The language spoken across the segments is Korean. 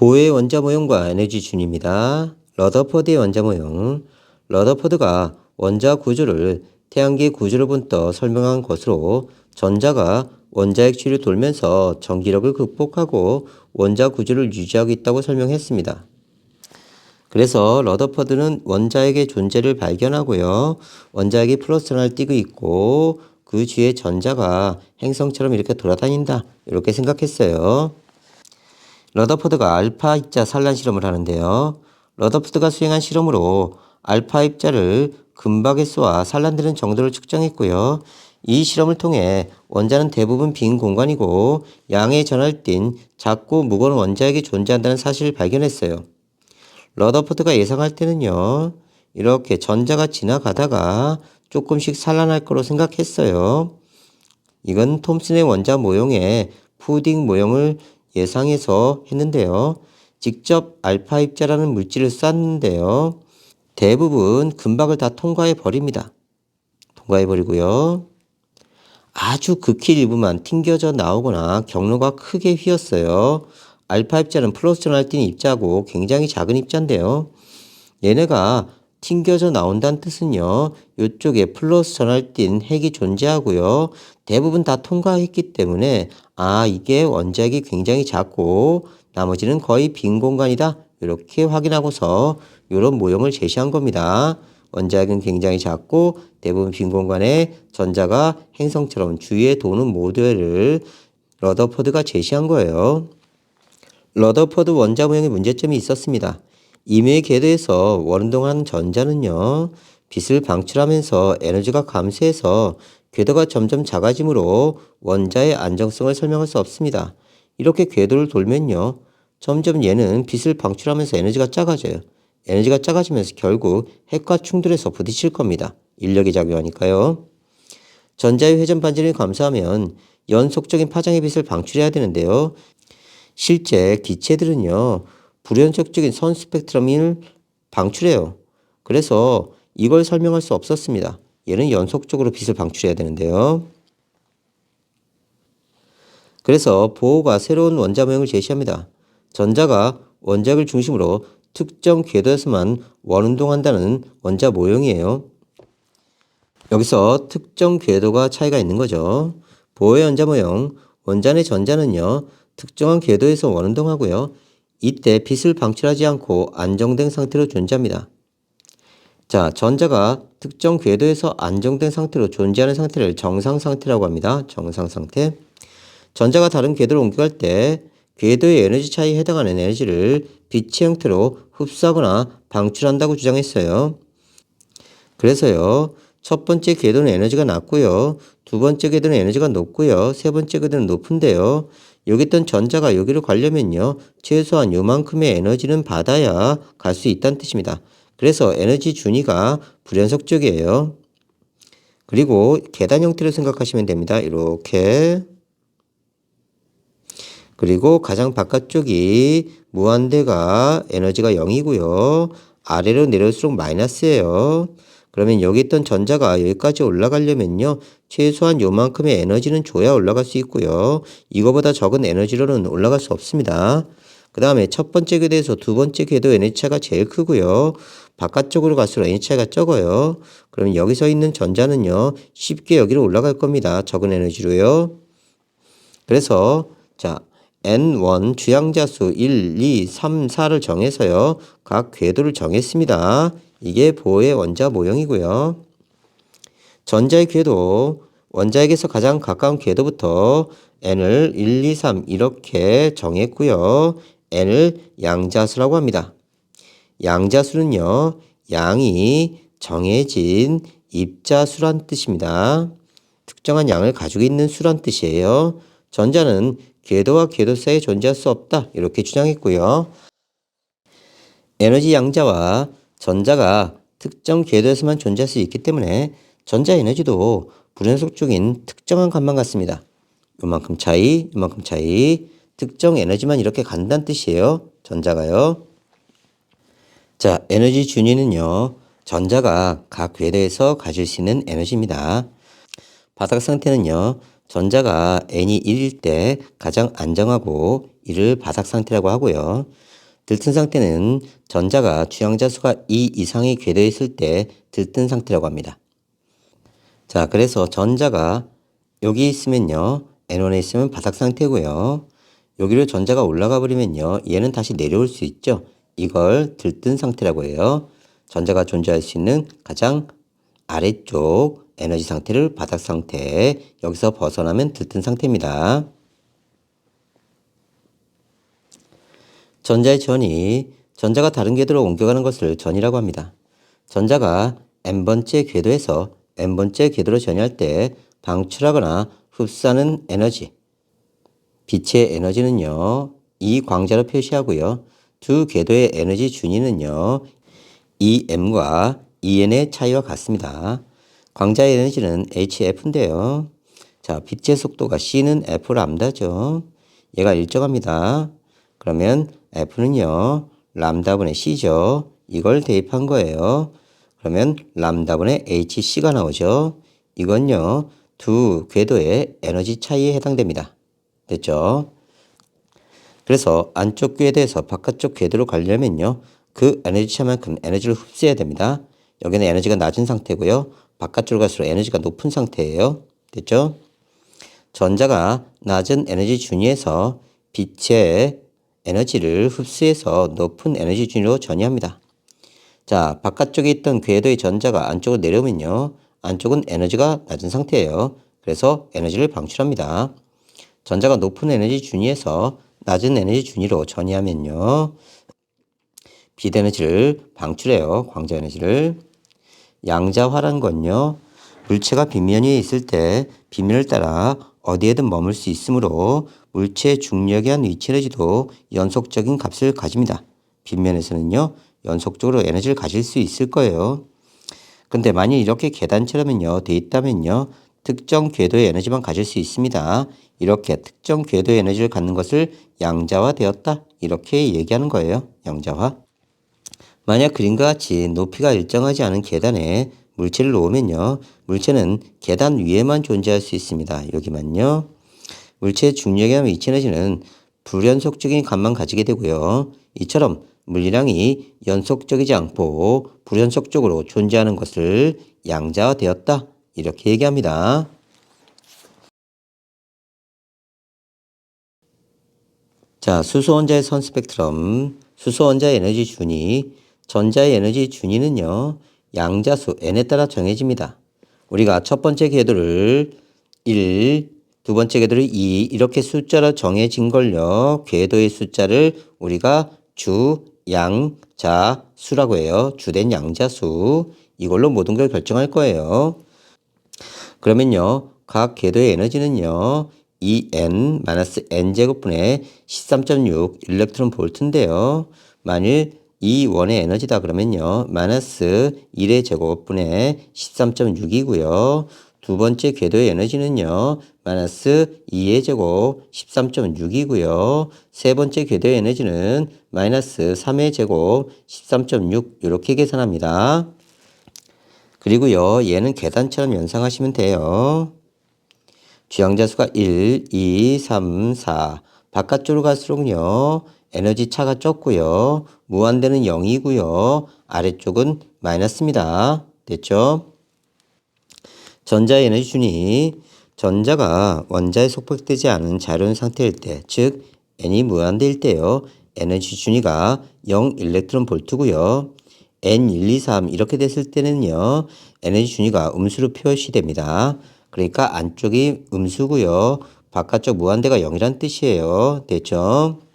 보의 원자 모형과 에너지 준입니다. 러더퍼드의 원자 모형. 러더퍼드가 원자 구조를 태양계 구조로부터 설명한 것으로 전자가 원자 핵추를 돌면서 전기력을 극복하고 원자 구조를 유지하고 있다고 설명했습니다. 그래서 러더퍼드는 원자핵의 존재를 발견하고요. 원자핵이 플러스를 띄고 있고 그 뒤에 전자가 행성처럼 이렇게 돌아다닌다. 이렇게 생각했어요. 러더포드가 알파 입자 산란 실험을 하는데요. 러더포드가 수행한 실험으로 알파 입자를 금박에 쏘아 산란되는 정도를 측정했고요. 이 실험을 통해 원자는 대부분 빈 공간이고 양의 전하를 띤 작고 무거운 원자핵이 존재한다는 사실을 발견했어요. 러더포드가 예상할 때는요. 이렇게 전자가 지나가다가 조금씩 산란할 거로 생각했어요. 이건 톰슨의 원자 모형의 푸딩 모형을 예상해서 했는데요. 직접 알파 입자라는 물질을 쐈는데요. 대부분 금박을 다 통과해 버립니다. 통과해 버리고요. 아주 극히 일부만 튕겨져 나오거나 경로가 크게 휘었어요. 알파 입자는 플러스 전할 뛴 입자고 굉장히 작은 입자인데요. 얘네가 튕겨져 나온다는 뜻은요. 이쪽에 플러스 전할 뛴 핵이 존재하고요. 대부분 다 통과했기 때문에 아 이게 원자핵이 굉장히 작고 나머지는 거의 빈 공간이다. 이렇게 확인하고서 이런 모형을 제시한 겁니다. 원자핵은 굉장히 작고 대부분 빈 공간에 전자가 행성처럼 주위에 도는 모델을 러더퍼드가 제시한 거예요. 러더퍼드 원자 모형의 문제점이 있었습니다. 임의 궤도에서 원운동하는 전자는요, 빛을 방출하면서 에너지가 감소해서 궤도가 점점 작아지므로 원자의 안정성을 설명할 수 없습니다. 이렇게 궤도를 돌면요, 점점 얘는 빛을 방출하면서 에너지가 작아져요. 에너지가 작아지면서 결국 핵과 충돌해서 부딪힐 겁니다. 인력이 작용하니까요. 전자의 회전 반지름이 감소하면 연속적인 파장의 빛을 방출해야 되는데요. 실제 기체들은요, 불연속적인 선 스펙트럼을 방출해요. 그래서 이걸 설명할 수 없었습니다. 얘는 연속적으로 빛을 방출해야 되는데요. 그래서 보호가 새로운 원자 모형을 제시합니다. 전자가 원자를 중심으로 특정 궤도에서만 원운동한다는 원자 모형이에요. 여기서 특정 궤도가 차이가 있는 거죠. 보호의 원자 모형, 원자 의 전자는요, 특정한 궤도에서 원운동하고요. 이때 빛을 방출하지 않고 안정된 상태로 존재합니다. 자, 전자가 특정 궤도에서 안정된 상태로 존재하는 상태를 정상 상태라고 합니다. 정상 상태. 전자가 다른 궤도로 옮겨갈 때 궤도의 에너지 차이에 해당하는 에너지를 빛의 형태로 흡수하거나 방출한다고 주장했어요. 그래서요. 첫 번째 궤도는 에너지가 낮고요. 두 번째 궤도는 에너지가 높고요. 세 번째 궤도는 높은데요. 여기 있던 전자가 여기로 가려면요. 최소한 요만큼의 에너지는 받아야 갈 수 있다는 뜻입니다. 그래서 에너지 준위가 불연속적이에요. 그리고 계단 형태로 생각하시면 됩니다. 이렇게. 그리고 가장 바깥쪽이 무한대가 에너지가 0이고요. 아래로 내려올수록 마이너스예요. 그러면 여기 있던 전자가 여기까지 올라가려면요. 최소한 요만큼의 에너지는 줘야 올라갈 수 있고요. 이거보다 적은 에너지로는 올라갈 수 없습니다. 그 다음에 첫 번째 궤도에서 두 번째 궤도 에너지 차가 제일 크고요. 바깥쪽으로 갈수록 에너지 차이가 적어요. 그러면 여기서 있는 전자는요. 쉽게 여기로 올라갈 겁니다. 적은 에너지로요. 그래서 자 N1 주양자수 1, 2, 3, 4를 정해서요. 각 궤도를 정했습니다. 이게 보호의 원자 모형이고요. 전자의 궤도, 원자에게서 가장 가까운 궤도부터 n을 1, 2, 3 이렇게 정했고요. n을 양자수라고 합니다. 양자수는요. 양이 정해진 입자수란 뜻입니다. 특정한 양을 가지고 있는 수란 뜻이에요. 전자는 궤도와 궤도 사이에 존재할 수 없다. 이렇게 주장했고요. 에너지 양자와 전자가 특정 궤도에서만 존재할 수 있기 때문에 전자 에너지도 불연속적인 특정한 값만 같습니다. 요만큼 차이, 요만큼 차이, 특정 에너지만 이렇게 간다는 뜻이에요. 전자가요. 자, 에너지 준위는요. 전자가 각 궤도에서 가질 수 있는 에너지입니다. 바닥 상태는요. 전자가 n이 1일 때 가장 안정하고 이를 바닥 상태라고 하고요. 들뜬 상태는 전자가 주양자 수가 2 이상의 궤도에 있을 때 들뜬 상태라고 합니다. 자, 그래서 전자가 여기 있으면요. N1에 있으면 바닥 상태고요. 여기로 전자가 올라가 버리면요. 얘는 다시 내려올 수 있죠. 이걸 들뜬 상태라고 해요. 전자가 존재할 수 있는 가장 아래쪽 에너지 상태를 바닥 상태, 여기서 벗어나면 들뜬 상태입니다. 전자의 전이 전자가 다른 궤도로 옮겨가는 것을 전이라고 합니다. 전자가 n번째 궤도에서 n번째 궤도로 전이할 때 방출하거나 흡수하는 에너지, 빛의 에너지는요, 이 광자로 표시하고요. 두 궤도의 에너지 준위는요, EM과 EN의 차이와 같습니다. 광자의 에너지는 HF인데요. 자, 빛의 속도가 C는 F 람다죠. 얘가 일정합니다. 그러면 F는요, 람다분의 C죠. 이걸 대입한 거예요. 그러면 람다분의 HC가 나오죠. 이건요, 두 궤도의 에너지 차이에 해당됩니다. 됐죠? 그래서 안쪽 궤도에서 바깥쪽 궤도로 가려면요, 그 에너지 차만큼 에너지를 흡수해야 됩니다. 여기는 에너지가 낮은 상태고요. 바깥쪽으로 갈수록 에너지가 높은 상태예요. 됐죠? 전자가 낮은 에너지 준위에서 빛의 에너지를 흡수해서 높은 에너지 준위로 전이합니다. 자, 바깥쪽에 있던 궤도의 전자가 안쪽으로 내려오면요. 안쪽은 에너지가 낮은 상태예요. 그래서 에너지를 방출합니다. 전자가 높은 에너지 준위에서 낮은 에너지 준위로 전이하면요. 빛 에너지를 방출해요. 광자 에너지를. 양자화란 건요. 물체가 빗면에 있을 때 빗면을 따라 어디에든 머물 수 있으므로 물체의 중력에 한 위치 에너지도 연속적인 값을 가집니다. 빗면에서는요. 연속적으로 에너지를 가질 수 있을 거예요. 근데 만약 이렇게 계단처럼은요. 돼 있다면요. 특정 궤도의 에너지만 가질 수 있습니다. 이렇게 특정 궤도의 에너지를 갖는 것을 양자화 되었다. 이렇게 얘기하는 거예요. 양자화. 만약 그림과 같이 높이가 일정하지 않은 계단에 물체를 놓으면요. 물체는 계단 위에만 존재할 수 있습니다. 여기만요. 물체의 중력에 의한 위치 에너지는 불연속적인 값만 가지게 되고요. 이처럼 물리량이 연속적이지 않고 불연속적으로 존재하는 것을 양자화되었다. 이렇게 얘기합니다. 자, 수소 원자의 선 스펙트럼. 수소 원자의 에너지 준위. 전자의 에너지 준위는요. 양자수 n에 따라 정해집니다. 우리가 첫 번째 궤도를 1, 두 번째 궤도를 2 이렇게 숫자로 정해진 걸요. 궤도의 숫자를 우리가 주, 양, 자, 수라고 해요. 주된 양자수. 이걸로 모든 걸 결정할 거예요. 그러면요. 각 궤도의 에너지는요. 2n-n 제곱분의 13.6 일렉트론 볼트인데요. 만일 이 원의 에너지다 그러면요. 마이너스 1의 제곱분의 13.6이고요. 두 번째 궤도의 에너지는요. 마이너스 2의 제곱 13.6이고요. 세 번째 궤도의 에너지는 마이너스 3의 제곱 13.6 이렇게 계산합니다. 그리고요. 얘는 계단처럼 연상하시면 돼요. 주양자 수가 1, 2, 3, 4. 바깥쪽으로 갈수록요. 에너지 차가 적고요. 무한대는 0이고요. 아래쪽은 마이너스입니다. 됐죠? 전자의 에너지 준이 전자가 원자에 속박되지 않은 자료는 상태일 때, 즉 n이 무한대일 때요. 에너지 준위가 0 일렉트론 볼트고요. n 1, 2, 3 이렇게 됐을 때는요. 에너지 준위가 음수로 표시됩니다. 그러니까 안쪽이 음수고요. 바깥쪽 무한대가 0이란 뜻이에요. 됐죠?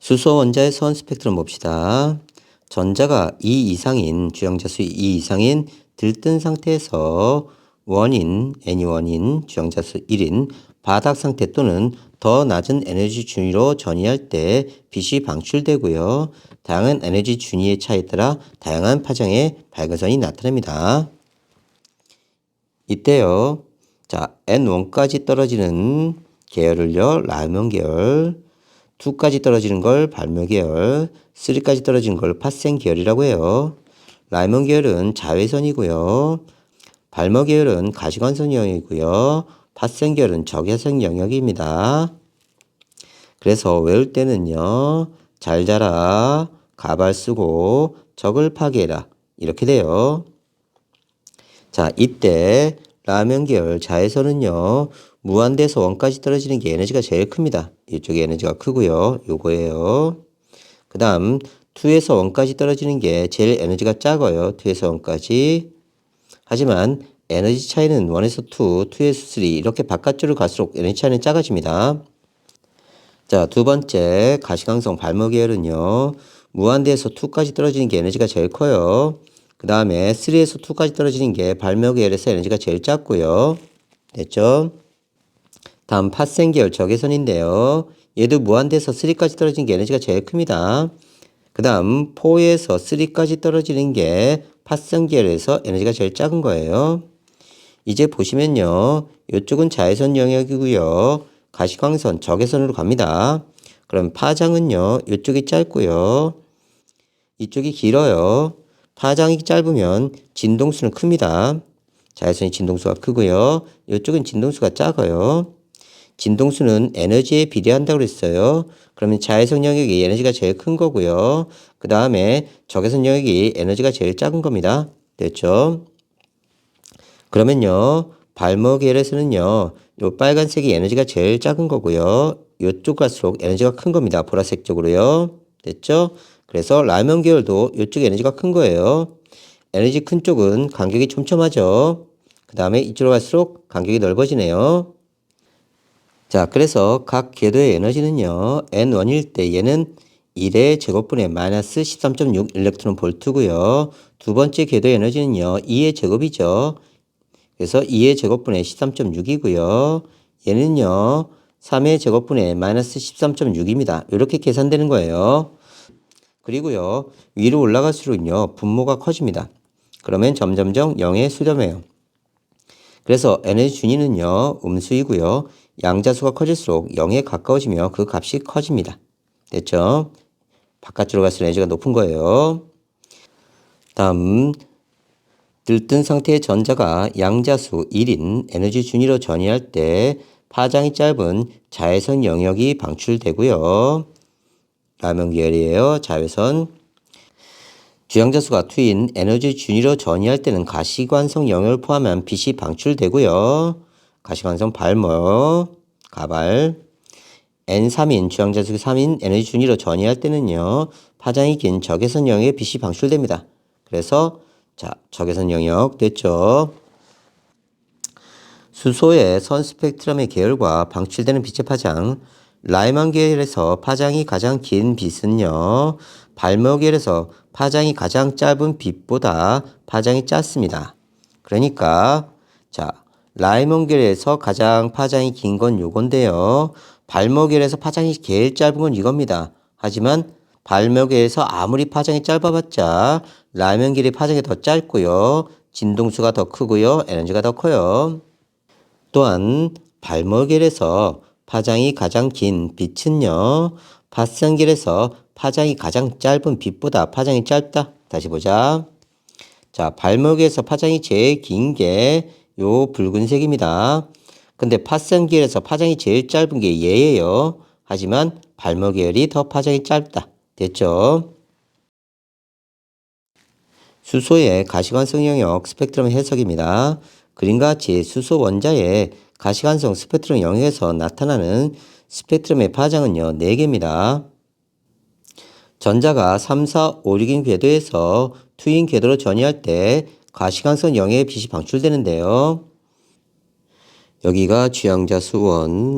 수소 원자의 선 스펙트럼 봅시다. 전자가 2 이상인 주영자수 2 이상인 들뜬 상태에서 원인 n이 원인 주영자수 1인 바닥 상태 또는 더 낮은 에너지 준위로 전이할 때 빛이 방출되고요. 다양한 에너지 준위의 차에 따라 다양한 파장의 밝은선이 나타납니다. 이때요. 자, N1까지 떨어지는 계열을요. 라면 계열, 2까지 떨어지는 걸 발묘 계열, 3까지 떨어지는 걸 파생 계열이라고 해요. 라이먼 계열은 자외선이고요. 발모 계열은 가시관선 영역이고요. 파생 계열은 적외선 영역입니다. 그래서 외울 때는요. 잘 자라, 가발 쓰고, 적을 파괴해라. 이렇게 돼요. 자, 이때 라면 계열 자에서는요, 무한대에서 원까지 떨어지는 게 에너지가 제일 큽니다. 이쪽에 에너지가 크고요. 요거예요. 그 다음, 2에서 원까지 떨어지는 게 제일 에너지가 작아요. 2에서 원까지. 하지만 에너지 차이는 1에서 2, 2에서 3 이렇게 바깥쪽으로 갈수록 에너지 차이는 작아집니다. 자, 두 번째 가시광성 발모 계열은요. 무한대에서 2까지 떨어지는 게 에너지가 제일 커요. 그 다음에 3에서 2까지 떨어지는 게 발모 계열에서 에너지가 제일 작고요. 됐죠? 다음 파생 계열 적외선인데요. 얘도 무한대에서 3까지 떨어지는 게 에너지가 제일 큽니다. 그 다음 4에서 3까지 떨어지는 게 파생 계열에서 에너지가 제일 작은 거예요. 이제 보시면요. 이쪽은 자외선 영역이고요. 가시광선 적외선으로 갑니다. 그럼 파장은요. 이쪽이 짧고요. 이쪽이 길어요. 파장이 짧으면 진동수는 큽니다. 자외선이 진동수가 크고요. 이쪽은 진동수가 작아요. 진동수는 에너지에 비례한다고 그랬어요. 그러면 자외선 영역이 에너지가 제일 큰 거고요. 그 다음에 적외선 영역이 에너지가 제일 작은 겁니다. 됐죠? 그러면요. 발목열에서는요. 요 빨간색이 에너지가 제일 작은 거고요. 요쪽 갈수록 에너지가 큰 겁니다. 보라색 쪽으로요. 됐죠? 그래서 라면 계열도 요쪽 에너지가 큰 거예요. 에너지 큰 쪽은 간격이 촘촘하죠. 그 다음에 이쪽으로 갈수록 간격이 넓어지네요. 자, 그래서 각 궤도의 에너지는요. N1일 때 얘는 1의 제곱분의 마이너스 13.6 일렉트론 볼트고요. 두 번째 궤도의 에너지는요. 2의 제곱이죠. 그래서 2의 제곱분의 13.6이고요. 얘는요. 3의 제곱분의 마이너스 13.6입니다. 이렇게 계산되는 거예요. 그리고요. 위로 올라갈수록요. 분모가 커집니다. 그러면 점점점 0에 수렴해요. 그래서 에너지 준위는요. 음수이고요. 양자수가 커질수록 0에 가까워지며 그 값이 커집니다. 됐죠? 바깥으로 갈수록 에너지가 높은 거예요. 다음 들뜬 상태의 전자가 양자수 1인 에너지 준위로 전이할 때 파장이 짧은 자외선 영역이 방출되고요. 라면 계열이에요. 자외선. 주양자수가 2인 에너지 준위로 전이할 때는 가시관성 영역을 포함한 빛이 방출되고요. 가시관성 발모, 가발. N3인 주양자수 3인 에너지 준위로 전이할 때는요. 파장이 긴 적외선 영역의 빛이 방출됩니다. 그래서 자, 적외선 영역 됐죠? 수소의 선 스펙트럼의 계열과 방출되는 빛의 파장, 라이만 계열에서 파장이 가장 긴 빛은요, 발모 계열에서 파장이 가장 짧은 빛보다 파장이 짧습니다. 그러니까, 자, 라이먼 계열에서 가장 파장이 긴 건 요건데요. 발모 계열에서 파장이 제일 짧은 건 이겁니다. 하지만 발목에서 아무리 파장이 짧아봤자 라면 길이 파장이 더 짧고요. 진동수가 더 크고요. 에너지가 더 커요. 또한 발목일에서 파장이 가장 긴 빛은요. 파생길에서 파장이 가장 짧은 빛보다 파장이 짧다. 다시 보자. 자, 발목에서 파장이 제일 긴 게 요 붉은색입니다. 근데 파생길에서 파장이 제일 짧은 게 얘예요. 하지만 발목 계열이 더 파장이 짧다. 됐죠? 수소의 가시관성 영역 스펙트럼 해석입니다. 그림과 같이 수소 원자의 가시관성 스펙트럼 영역에서 나타나는 스펙트럼의 파장은요, 4개입니다. 전자가 3, 4, 5, 6인 궤도에서 2인 궤도로 전이할 때 가시광선 영역의 빛이 방출되는데요. 여기가 취향자수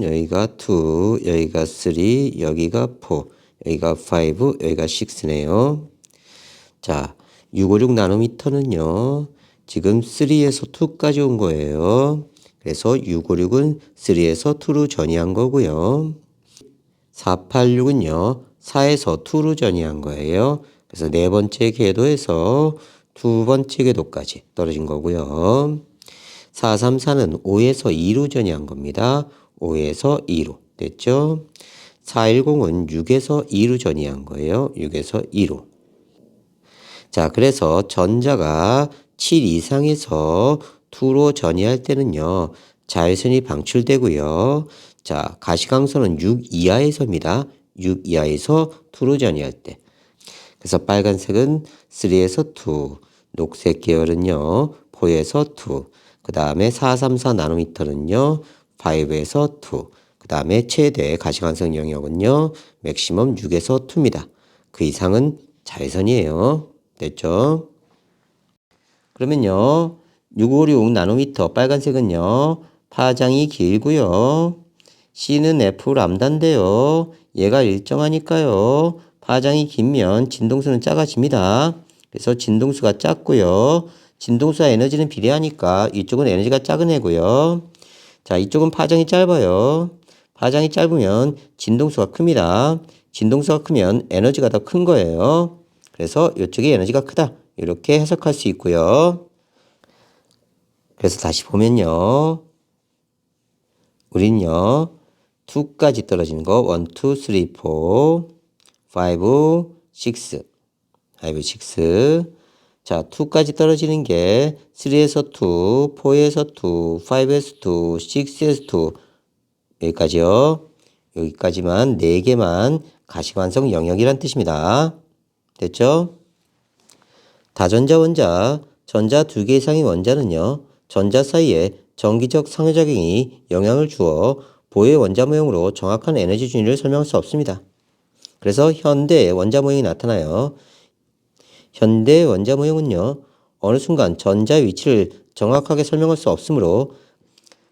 1, 여기가 2, 여기가 3, 여기가 4, 여기가 5, 여기가 6네요. 자, 656 나노미터는요. 지금 3에서 2까지 온 거예요. 그래서 656은 3에서 2로 전이한 거고요. 486은요. 4에서 2로 전이한 거예요. 그래서 네 번째 궤도에서 두 번째 궤도까지 떨어진 거고요. 434는 5에서 2로 전이한 겁니다. 5에서 2로 됐죠? 410은 6에서 2로 전이한 거예요. 6에서 2로. 자, 그래서 전자가 7 이상에서 2로 전이할 때는요. 자외선이 방출되고요. 자, 가시광선은 6 이하에서입니다. 6 이하에서 2로 전이할 때. 그래서 빨간색은 3에서 2, 녹색 계열은요, 4에서 2, 그 다음에 434 나노미터는요, 5에서 2, 그 다음에 최대 가시관성 영역은요, 맥시멈 6에서 2입니다. 그 이상은 자외선이에요. 됐죠? 그러면요, 6566 나노미터 빨간색은요, 파장이 길고요. C는 F 람다인데요. 얘가 일정하니까요. 파장이 길면 진동수는 작아집니다. 그래서 진동수가 작고요. 진동수와 에너지는 비례하니까 이쪽은 에너지가 작은 애고요. 자, 이쪽은 파장이 짧아요. 파장이 짧으면 진동수가 큽니다. 진동수가 크면 에너지가 더 큰 거예요. 그래서 이쪽이 에너지가 크다. 이렇게 해석할 수 있고요. 그래서 다시 보면요. 우린요. 2까지 떨어지는 거 1, 2, 3, 4, 5, 6, 5, 6. 자, 2까지 떨어지는 게 3에서 2, 4에서 2, 5에서 2, 6에서 2 여기까지요. 여기까지만 4개만 가시관성 영역이란 뜻입니다. 됐죠? 다전자 원자, 전자 두개 이상의 원자는요, 전자 사이에 정기적 상호작용이 영향을 주어 보의 원자 모형으로 정확한 에너지 준위를 설명할 수 없습니다. 그래서 현대의 원자 모형이 나타나요. 현대의 원자 모형은요, 어느 순간 전자의 위치를 정확하게 설명할 수 없으므로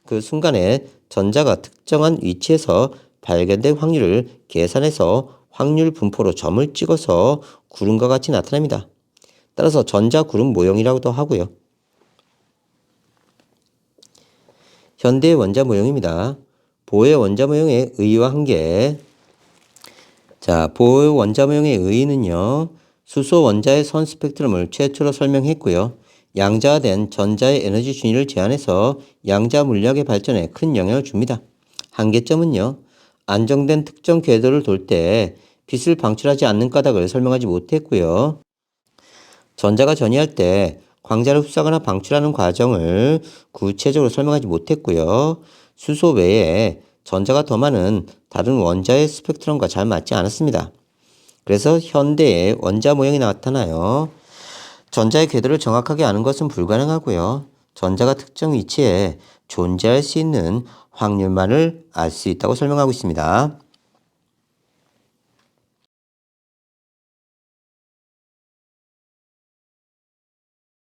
그 순간에 전자가 특정한 위치에서 발견될 확률을 계산해서 확률 분포로 점을 찍어서 구름과 같이 나타납니다. 따라서 전자 구름 모형이라고도 하고요. 현대의 원자 모형입니다. 보의 원자 모형의 의의와 한계. 자, 보의 원자 모형의 의의는요. 수소 원자의 선 스펙트럼을 최초로 설명했고요. 양자화된 전자의 에너지 준위를 제한해서 양자 물리학의 발전에 큰 영향을 줍니다. 한계점은요. 안정된 특정 궤도를 돌 때 빛을 방출하지 않는 까닭을 설명하지 못했고요. 전자가 전이할 때 광자를 흡수하거나 방출하는 과정을 구체적으로 설명하지 못했고요. 수소 외에 전자가 더 많은 다른 원자의 스펙트럼과 잘 맞지 않았습니다. 그래서 현대의 원자 모형이 나타나요. 전자의 궤도를 정확하게 아는 것은 불가능하고요. 전자가 특정 위치에 존재할 수 있는 확률만을 알 수 있다고 설명하고 있습니다.